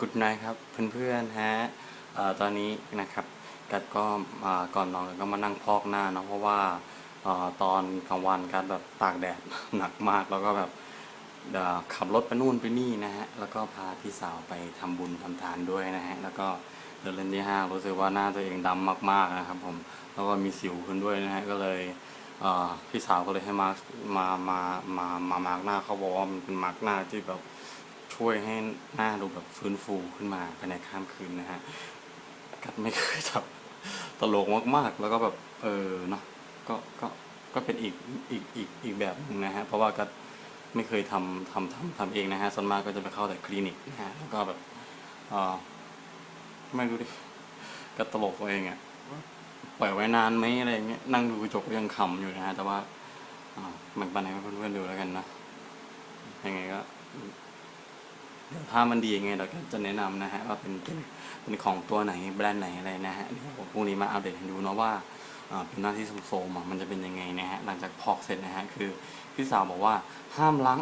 กุดไนครับเพื่อนๆฮะอตอนนี้นะครับกัดก็ก่อนนอนก็มานั่งพอกหน้าเนาะเพราะว่าอตอนกลางวันกัดแบบตากแดดหนักมากแล้วก็แบบขับรถไปนู่นไปนี่นะฮะแล้วก็พาพี่สาวไปทำบุญทำทานด้วยนะฮะแล้วก็เดินเล่นที่ห้างรู้สึกว่าหน้าตัวเองดำมากๆนะครับผมแล้วก็มีสิวขึ้นด้วยนะฮะก็เลยพี่สาวก็เลยให้มามามามามามาร์กหน้าเขาบอกว่ามันเป็นมาร์กหน้าที่แบบ ช่วยให้หน้าดูแบบฟื้นฟูขึ้นมาภายในข้ามคืนนะฮะกัดไม่เคยจับตลกมากๆ แล้วก็แบบเออเนาะก็ก็ก็เป็นอีกอีกอีกอีกแบบหนึงนะฮะเพราะว่ากัดไม่เคยทำทำทำทำเองนะฮะส่วนมากก็จะไปเข้าแต่คลินิกนะฮะแล้วก็แบบเออไม่รู้ดิก็ตลกตัวเองอะปล่อยไว้นานไหมอะไรเงี้ยนั่งดูกระจกยังขำอยู่นะฮะแต่ว่าอ่ามันปันไหนให้เพื่อนๆดูแล้วกันนะยังไงก็ ถ้ามันดียังไงเราก็จะแนะนำนะฮะว่าเป็นเป็นเป็นของตัวไหนแบรนด์ไหนอะไรนะฮะเดี๋ยวพรุ่งนี้มาอัปเดตให้ดูเนาะว่าอ่าเป็นหน้าที่โซมๆอะมันจะเป็นยังไงนะฮะหลังจากพอกเสร็จนะฮะคือพี่สาวบอกว่าห้ามล้าง